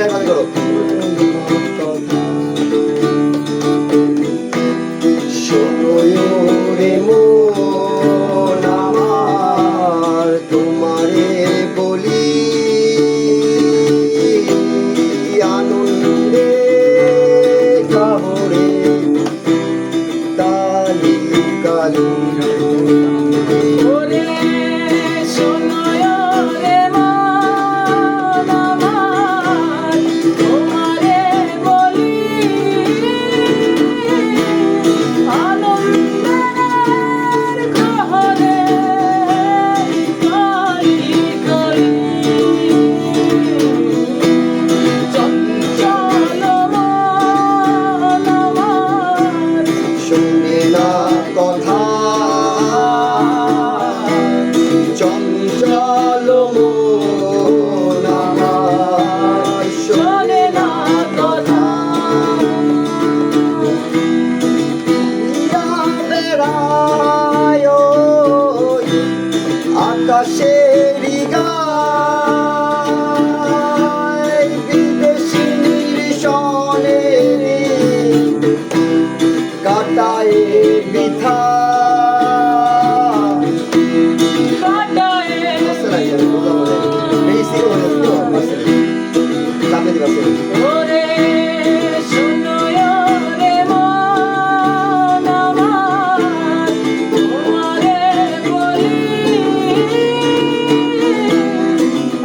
যায় করো। তোমারে আকাশের বিদেশি নির্ষণে কাটায় বৃথা। কাটায়